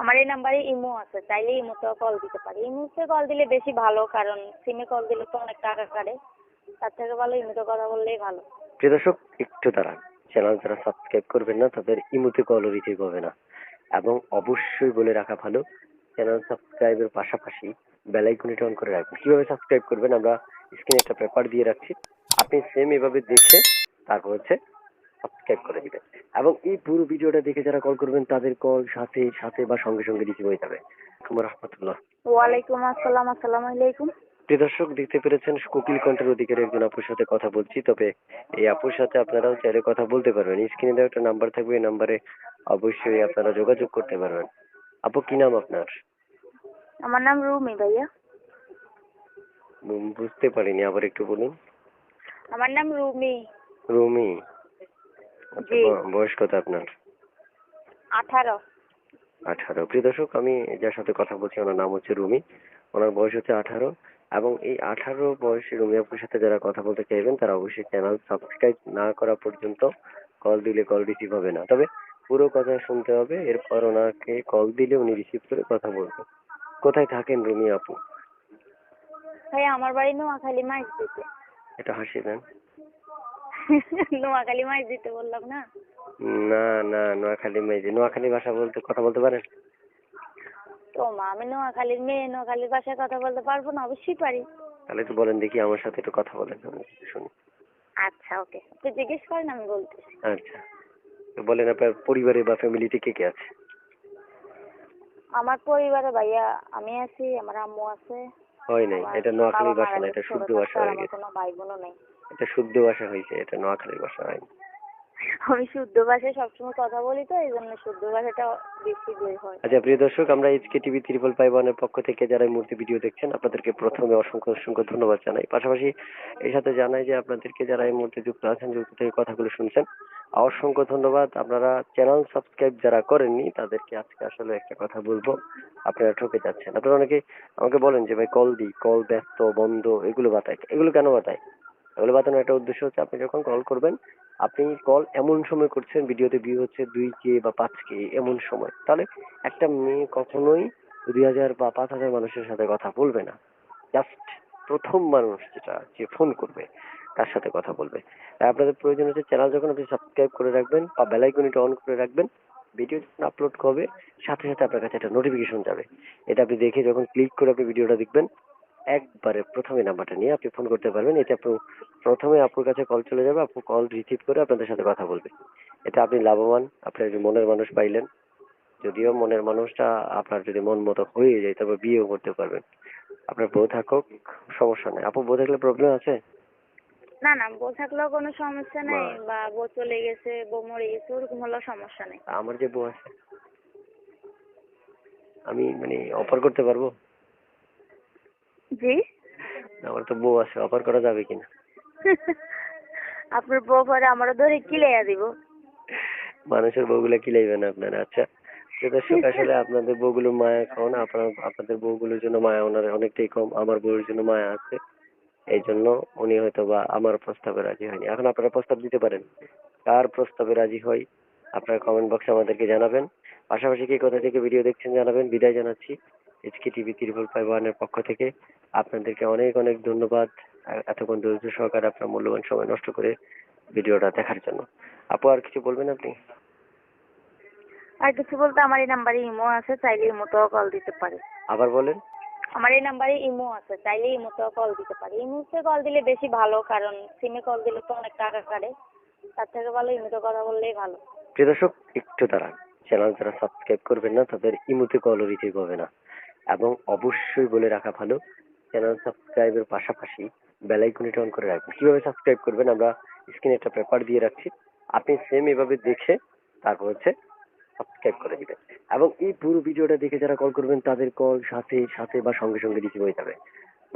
আমার এই নাম্বারে ইমো আছে চাইলে ইমোতেও কল দিতে পারি। ইমোতে কল দিলে বেশি ভালো, কারণ সিমে কল দিলে তো অনেক টাকা কাটে। তার থেকে ভালো ইমোতে কথা বললেই ভালো। প্রিয় দর্শক, একটু দাঁড়ান। চ্যানেল যারা সাবস্ক্রাইব করবেন না, তাদের ইমুতে কলও রিসিভ হবে না। এবং অবশ্যই বলে রাখা ভালো চ্যানেল সাবস্ক্রাইবের পাশাপাশি বেল আইকনটা অন করে রাখবেন। কীভাবে সাবস্ক্রাইব করবেন, আমরা স্ক্রিনে একটা পেপার দিয়ে রাখছি। আপনি সেম এভাবে দেখে, তারপর হচ্ছে সাবস্ক্রাইব করে দিবেন এবং এই পুরো ভিডিওটা দেখে যারা কল করবেন তাদের কল সাথে সাথে বা সঙ্গে সঙ্গে রিসিভ হয়ে যাবে। রহমতুল্লাহ। ওয়ালাইকুম আসসালাম আসসালামু আলাইকুম। প্রিয় দর্শক দেখতে পেরেছেন কোকিল কণ্ঠের অধিকারী একজন আপুর সাথে কথা বলছি। তবে এই আপুর সাথে আপনারাও চাইলে কথা বলতে পারবেন। স্ক্রিনে দেওয়া একটা নাম্বার থাকবে এই নাম্বারে অবশ্যই আপনারা যোগাযোগ করতে পারবেন। আপু কি নাম আপনার? আমার নাম রুমি ভাইয়া। বুঝতে পারিনি আবার একটু বলুন। আমার নাম রুমি। রুমি। আচ্ছা, বয়স কত আপনার? আঠারো। আঠারো। প্রিয় দর্শক আমি যার সাথে কথা বলছি ওনার নাম হচ্ছে রুমি। ওনার বয়স হচ্ছে আঠারো এবং এই আঠারো বয়সী রুমি আপুর সাথে যারা কথা বলতে চাইবেন তারা অবশ্যই চ্যানেল সাবস্ক্রাইব না করা পর্যন্ত কল দিলে কল রিসিভ হবে না। তবে পুরো কথা শুনতে হবে এরপর ওনাকে কল দিলে উনি রিসিভ করে কথা বলবেন কোথায় থাকেন রুমি আপু? ভাইয়া আমার বাড়ি নোয়াখালী দিতে এটা হাসি দেন। নোয়াখালী মাছ দিতে বললাম না? না না নোয়াখালী মেয়ে নোয়াখালী ভাষা বলতে কথা বলতে পারেন? তো মা আমি নোয়াখালীর মেয়ে নোয়াখালীর ভাষায় কথা বলতে পারব না অবশ্যই পারি। তাহলে একটু বলেন দেখি আমার সাথে একটু কথা বলেন আমি শুনি। আচ্ছা ওকে। আপনি জিজ্ঞেস করেন আমি বলতেছি। আচ্ছা। তো বলেন আপনার পরিবারে বা ফ্যামিলিতে কে কে আছে? আমার পরিবারে ভাইয়া আমি আছি আমার আম্মু আছে। হয় নাই এটা নোয়াখালীর বাবা ভাষা না এটা শুদ্ধ ভাষা হয়ে গেছে। কোনো ভাই বোনও নেই। এটা শুদ্ধ ভাষা হয়েছে এটা নোয়াখালীর ভাষা হয়নি। আমি শুদ্ধ ভাষায় সবসময় কথা বলি তো এই জন্য শুদ্ধ ভাষাটা বেশি বের হয়। আচ্ছা প্রিয় দর্শক আমরা এইচকে টিভি ত্রিপল ওয়ানের পক্ষ থেকে যারা এই মুহূর্তে ভিডিও দেখছেন আপনাদেরকে প্রথমে অসংখ্য অসংখ্য ধন্যবাদ জানাই। পাশাপাশি এর সাথে জানাই যে আপনাদেরকে যারা এই মুহূর্তে যুক্ত আছেন যুক্ত থেকে কথাগুলো শুনছেন অসংখ্য ধন্যবাদ। আপনারা চ্যানেল সাবস্ক্রাইব যারা করেননি তাদেরকে আজকে আসলে একটা কথা বলব আপনারা ঠকে যাচ্ছেন। আপনারা অনেকে আমাকে বলেন যে ভাই কল দিই কল ব্যস্ত বন্ধ এগুলো বাতায় এগুলো কেন বাতায়? এগুলো বাতানোর একটা উদ্দেশ্য হচ্ছে আপনি যখন কল করবেন, আপনি কল এমন সময় করছেন, ভিডিওতে ভিউ হচ্ছে দুই কে বা পাঁচ কে, এমন সময়। তাহলে একটা মেয়ে কখনোই দুই হাজার বা পাঁচ হাজার মানুষের সাথে কথা বলবে না। জাস্ট প্রথম মানুষ যেটা, যে ফোন করবে, তার সাথে কথা বলবে। তাই আপনাদের প্রয়োজন হচ্ছে চ্যানেল যখন আপনি সাবস্ক্রাইব করে রাখবেন বা বেল আইকনটা অন করে রাখবেন ভিডিও যখন আপলোড করবে, সাথে সাথে আপনার কাছে একটা নোটিফিকেশন যাবে। এটা আপনি দেখে যখন ক্লিক করে আপনি ভিডিওটা দেখবেন একবারে প্রথমে নাম্বারটা নিয়ে আপনি ফোন করতে পারবেন। এতে আপনি প্রথমে আপুর কাছে কল চলে যাবে আপু কল রিসিভ করে আপনাদের সাথে কথা বলবে। এটা আপনি লাভবান আপনার যে মনের মানুষ পাইলেন। যদিও মনের মানুষটা আপনার যদি মন মতো হয়ে যায় তবে বিয়েও করতে পারবেন। আপনার বউ থাকুক সমস্যা নেই। আপু বউ থাকলে প্রবলেম আছে? না না বউ থাকলেও কোনো সমস্যা নেই বা বউ চলে গেছে বউ মরে গেছে ওরকম হলেও সমস্যা নেই। আমার যে বউ আছে আমি মানে অফার করতে পারব? জি? আমার তো বউ আছে অফার করা যাবে কিনা? আপনার বউ পরে আমারও ধরে কিলাইয়া দিব। মানুষের বউগুলো কিলাইবেন আপনারা আচ্ছা। দর্শক আসলে আপনাদের বউগুলো মায়া না আপনার আপনাদের বউগুলোর জন্য মায়া ওনার অনেকটাই কম আমার বউয়ের জন্য মায়া আছে। এই জন্য উনি হয়তো বা আমার প্রস্তাবে রাজি হয়নি। এখন আপনারা প্রস্তাব দিতে পারেন। কার প্রস্তাবে রাজি হয় আপনারা কমেন্ট বক্সে আমাদেরকে জানাবেন। পাশাপাশি কি কোথা থেকে ভিডিও দেখছেন জানাবেন বিদায় জানাচ্ছি। এইচকে টিভি ত্রিপল ফাইভ ওয়ানের পক্ষ থেকে আপনাদেরকে অনেক অনেক ধন্যবাদ। এতক্ষণ ধৈর্য সহকারে আপনার মূল্যবান সময় নষ্ট করে ভিডিওটা দেখার জন্য। আপু আর কিছু বলবেন আপনি? আর কিছু বলতে আমার এই নাম্বারে ইমো আছে চাইলে ইমোতেও কল দিতে পারে। আবার বলেন। আমার এই নাম্বারে ইমো আছে চাইলে ইমোতেও কল দিতে পারে। ইমোতে কল দিলে বেশি ভালো কারণ সিমে কল দিলে তো অনেক টাকা কাটে। তার থেকে ভালো ইমোতে কথা বললেই ভালো। প্রিয় দর্শক একটু দাঁড়ান। চ্যানেল যারা সাবস্ক্রাইব করবেন না তাদের ইমোতে কল রিসিভ হবে না। এবং অবশ্যই বলে রাখা ভালো। চ্যানেল সাবস্ক্রাইবের পাশাপাশি বেল আইকনটা অন করে রাখবেন। কীভাবে সাবস্ক্রাইব করবেন আমরা স্ক্রিনে একটা পেপার দিয়ে রাখছি। আপনি সেম এভাবে দেখে তারপর হচ্ছে সাবস্ক্রাইব করে দিবেন। এবং এই পুরো ভিডিওটা দেখে যারা কল করবেন, তাদের কল সাথে সাথে বা সঙ্গে সঙ্গে রিসিভ হয়ে যাবে।